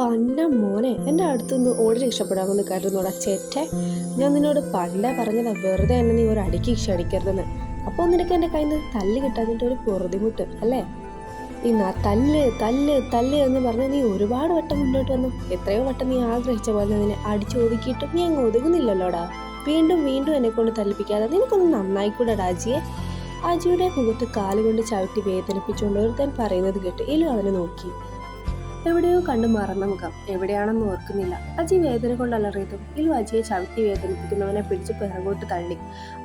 പന്ന മോനെ എന്റെ അടുത്തുനിന്ന് ഓടി രക്ഷപ്പെടാമെന്ന് കരുതുന്നോടാ ചേറ്റെ ഞാൻ നിന്നോട് പണ്ടേ പറഞ്ഞതാ വെറുതെ എന്നെ നീ ഒരു അടിക്ക് ക്ഷണിക്കരുതെന്ന് അപ്പോൾ നിനക്ക് എന്റെ കയ്യിൽ നിന്ന് തല്ല് കിട്ടാതിന്റെ ഒരു പൊറുതിമുട്ട് അല്ലേ? ആ തല്ല് തല്ല് തല്ല് എന്ന് പറഞ്ഞ് നീ ഒരുപാട് വട്ടം മുന്നോട്ട് വന്നു. എത്രയോ വട്ടം നീ ആഗ്രഹിച്ച പോലെ നിന്നെ അടിച്ചു ഒതുക്കിയിട്ടും നീ അങ്ങ് ഒതുങ്ങുന്നില്ലല്ലോടാ. വീണ്ടും വീണ്ടും എന്നെ കൊണ്ട് തല്ലിപ്പിക്കാതെ നിനക്കൊന്ന് നന്നായിക്കൂടെ അജിയെ? അജിയുടെ മുഖത്ത് കാലുകൊണ്ട് ചവിട്ടി വേദനിപ്പിച്ചുകൊണ്ട് ഒരുത്തൻ പറയുന്നത് കേട്ട് ഇലു അവനെ നോക്കി. എവിടെയോ കണ്ടു മറന്ന മുഖം. എവിടെയാണെന്ന് ഓർക്കുന്നില്ല. അജി വേദന കൊണ്ട് അലറിയതും ഇലു അജിയെ ചവിട്ടി വേദനിപ്പിക്കുന്നവനെ പിടിച്ച് പിറകോട്ട് തള്ളി.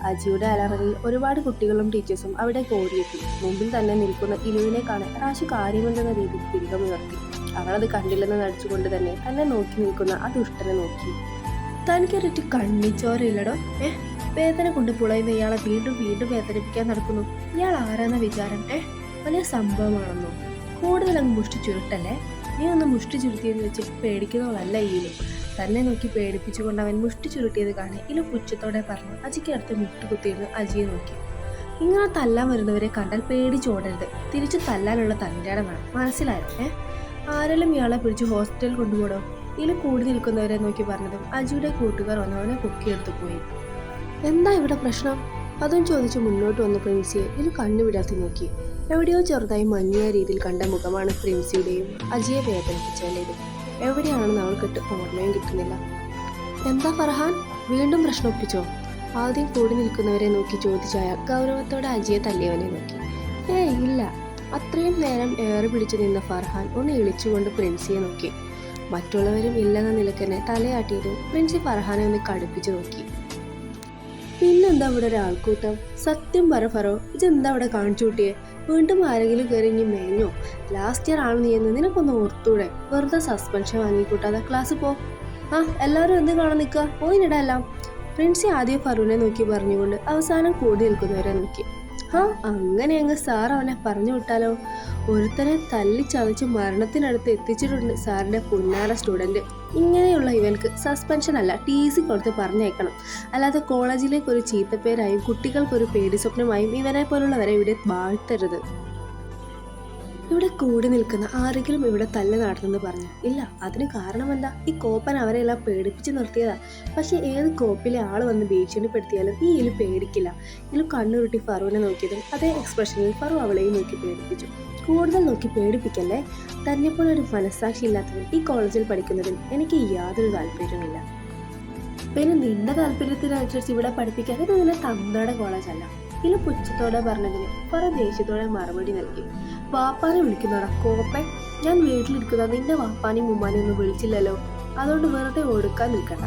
അജിയുടെ അലറലിൽ ഒരുപാട് കുട്ടികളും ടീച്ചേഴ്സും അവിടെ കോരിയെത്തി. മുമ്പിൽ തന്നെ നിൽക്കുന്ന ഇലുവിനെ കാണാൻ റാശി കാര്യമുണ്ടെന്ന രീതിയിൽ തിരികമുയർത്തി അവളത് കണ്ടില്ലെന്ന് നടിച്ചുകൊണ്ട് തന്നെ തന്നെ നോക്കി നിൽക്കുന്ന ആ ദുഷ്ടനെ നോക്കി. തനിക്കൊരിട്ട് കണ്ണിച്ചോരയില്ലടോ? ഏ? വേദന കൊണ്ട് പുളയുന്ന ഇയാളെ വീണ്ടും വീണ്ടും വേദനിപ്പിക്കാൻ നടക്കുന്നു. ഇയാൾ ആരാന്ന വിചാരം. ഏ? വലിയ സംഭവമാണെന്നോ? കൂടുതൽ അങ്ങ് മുഷ്ടി ചുരുട്ടല്ലേ നീ ഒന്ന് മുഷ്ടി ചുരുട്ടിയെന്ന് വെച്ച് പേടിക്കുന്നവളല്ല ഈലു തന്നെ നോക്കി പേടിപ്പിച്ചുകൊണ്ട് അവൻ മുഷ്ടി ചുരുട്ടിയത് കാണെ ഇലു പുച്ഛത്തോടെ പറഞ്ഞു അജിക്ക് അടുത്ത് മുട്ടുകുത്തിയിരുന്ന് അജിയെ നോക്കി. ഇങ്ങനെ തല്ലാൻ വരുന്നവരെ കണ്ടാൽ പേടിച്ചോടരുത് തിരിച്ചു തല്ലാനുള്ള തന്റേടം വേണം മനസ്സിലായോ? ഏ? ആരെല്ലാം ഇയാളെ പിടിച്ച് ഹോസ്പിറ്റലിൽ കൊണ്ടുപോടോ? ഇതിൽ കൂടി നിൽക്കുന്നവരെ നോക്കി പറഞ്ഞതും അജിയുടെ കൂട്ടുകാർ വന്നവനെ പൊക്കിയെടുത്തു പോയി. എന്താ ഇവിടെ പ്രശ്നം? അതും ചോദിച്ച് മുന്നോട്ട് വന്ന പ്രിൻസിയെ ഇതിൽ കണ്ണുവിടാത്തി നോക്കി. എവിടെയോ ചെറുതായി മഞ്ഞ രീതിയിൽ കണ്ട മുഖമാണ് പ്രിൻസിയുടെയും അജിയെ വേദനിപ്പിച്ചതിന്റെയും എവിടെയാണെന്ന് അവൾക്കിട്ട് ഓർമ്മയും കിട്ടുന്നില്ല. എന്താ ഫർഹാൻ? വീണ്ടും പ്രശ്നം ഒപ്പിച്ചോ? ആദ്യം കൂടി നിൽക്കുന്നവരെ നോക്കി ചോദിച്ചായ ഗൗരവത്തോടെ അജിയെ തല്ലിയവനെ നോക്കി. ഏ ഇല്ല. അത്രയും നേരം ഏറെ പിടിച്ചു നിന്ന ഫർഹാൻ ഒന്ന് ഇളിച്ചുകൊണ്ട് പ്രിൻസിയെ നോക്കി. മറ്റുള്ളവരും ഇല്ലെന്ന നിലക്കന്നെ തലയാട്ടിയതും പ്രിൻസി ഫർഹാനെ ഒന്ന് കടുപ്പിച്ചു നോക്കി. പിന്നെന്താ ഇവിടെ ഒരു ആൾക്കൂട്ടം സത്യം പറ ഫറോ ഇതെന്താ അവിടെ കാണിച്ചു കൂട്ടിയെ? വീണ്ടും ആരെങ്കിലും കയറി ഇനി മേഞ്ഞോ? ലാസ്റ്റ് ഇയർ ആണ് നീ എന്ന് നിനക്കൊന്ന് ഓർത്തൂടെ. വെറുതെ സസ്പെൻഷൻ വാങ്ങിക്കൂട്ടാതെ ക്ലാസ് പോ. ആ എല്ലാവരും എന്ത് കാണാൻ നിൽക്കുക? പോയിനിടാ എല്ലാം. പ്രിൻസി ആദ്യം ഫറൂനെ നോക്കി പറഞ്ഞുകൊണ്ട് അവസാനം കൂടി നിൽക്കുന്നവരെ നോക്കി. ആ അങ്ങനെ അങ്ങ് സാർ അവനെ പറഞ്ഞു വിട്ടാലോ? ഒരുത്തനെ തല്ലി ചതച്ച് മരണത്തിനടുത്ത് എത്തിച്ചിട്ടുണ്ട് സാറിന്റെ പുന്നാര സ്റ്റുഡന്റ് ഇങ്ങനെയുള്ള ഇവൻക്ക് സസ്പെൻഷൻ അല്ല ടി സി കൊടുത്ത് പറഞ്ഞേക്കണം. അല്ലാതെ കോളേജിലേക്ക് ഒരു ചീത്തപ്പേരായും കുട്ടികൾക്കൊരു പേടി സ്വപ്നമായും ഇവനെ പോലുള്ളവരെ ഇവിടെ വാഴ്ത്തരുത്. ഇവിടെ കൂടി നിൽക്കുന്ന ആരെങ്കിലും ഇവിടെ തല്ല നടന്നെന്ന് പറഞ്ഞു. ഇല്ല അതിന് കാരണം എന്താ ഈ കോപ്പൻ അവരെല്ലാം പേടിപ്പിച്ച് നിർത്തിയതാ. പക്ഷെ ഏത് കോപ്പിലെ ആൾ വന്ന് ഭീഷണിപ്പെടുത്തിയാലും ഈ ഇലു പേടിക്കില്ല. ഇലു കണ്ണുരുട്ടി ഫറുവിനെ നോക്കിയതും അതേ എക്സ്പ്രഷനിൽ ഫറു അവളെയും നോക്കി പേടിപ്പിച്ചു. കൂടുതൽ നോക്കി പേടിപ്പിക്കല്ലേ? തന്നെപ്പോലെ ഒരു മനസ്സാക്ഷി ഇല്ലാത്തവൻ ഈ കോളേജിൽ പഠിക്കുന്നതിൽ എനിക്ക് യാതൊരു താല്പര്യവുമില്ല. പിന്നെ നിന്റെ താല്പര്യത്തിനനുസരിച്ച് ഇവിടെ പഠിപ്പിക്കാൻ ഇത് നിന്നെ തന്നയുടെ കോളേജല്ല ഇല പുച്ഛത്തോടെ പറഞ്ഞതിന് പറ ദേഷ്യത്തോടെ മറുപടി നൽകി. വാപ്പാനെ വിളിക്കുന്നോടാ കോപ്പൻ. ഞാൻ വീട്ടിലിരിക്കുന്ന നിന്റെ വാപ്പാനെയും ഉമ്മാനെയും ഒന്നും വിളിച്ചില്ലല്ലോ. അതുകൊണ്ട് വെറുതെ ഒടുക്കാൻ നിൽക്കണ്ട.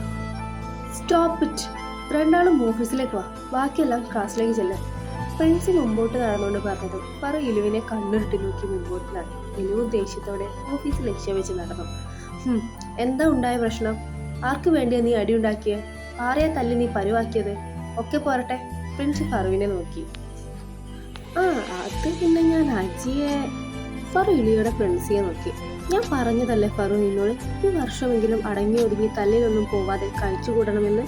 സ്റ്റോപ്പ് ഇറ്റ് രണ്ടാളും ഓഫീസിലേക്ക് വാ. ബാക്കിയെല്ലാം ക്ലാസ്സിലേക്ക് ചെല്ലാം. ഫ്രണ്ട്സിന് മുമ്പോട്ട് നടന്നുകൊണ്ട് പറഞ്ഞത് പറ ഇലുവിനെ കണ്ണുരുട്ടി നോക്കി മുമ്പോട്ട് നടന്നു. ഇലുവ് ദേഷ്യത്തോടെ ഓഫീസിൽ ലക്ഷ്യം വെച്ച് നടന്നു. "ഹും, എന്താ ഉണ്ടായ പ്രശ്നം? ആർക്ക് വേണ്ടിയാ നീ അടിയുണ്ടാക്കിയത് ആരെയാ തല്ലി നീ പരുവാക്കിയത്? ഒക്കെ പോരട്ടെ. പ്രിൻസി ഫറുവിനെ നോക്കി. ആ അത് പിന്നെ ഞാൻ അജിയെ ഫറു ഇളിയുടെ പ്രിൻസിയെ നോക്കി. ഞാൻ പറഞ്ഞതല്ലേ ഫറു നിന്നോട്? ഈ വർഷമെങ്കിലും അടങ്ങി ഒതുങ്ങി തല്ലിലൊന്നും പോവാതെ കഴിച്ചുകൂടണമെന്ന്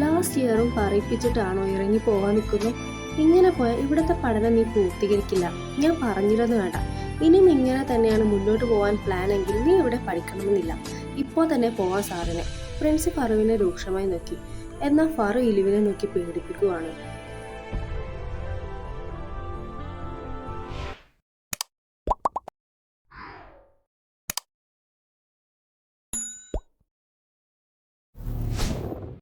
ലാസ്റ്റ് ഇയറും പറയിപ്പിച്ചിട്ടാണോ ഇറങ്ങി പോവാൻ നിൽക്കുന്നത് ഇങ്ങനെ പോയാൽ ഇവിടുത്തെ പഠനം നീ പൂർത്തീകരിക്കില്ല. ഞാൻ പറഞ്ഞിരുന്നു വേണ്ട. ഇനിയും ഇങ്ങനെ തന്നെയാണ് മുന്നോട്ട് പോകാൻ പ്ലാൻ എങ്കിൽ നീ ഇവിടെ പഠിക്കണമെന്നില്ല. ഇപ്പോൾ തന്നെ പോവാൻ സാറിനെ. പ്രിൻസി ഫറുവിനെ രൂക്ഷമായി നോക്കി. എന്നാൽ ഫറു ഇലിവിനെ നോക്കി പേടിപ്പിക്കുവാണ്.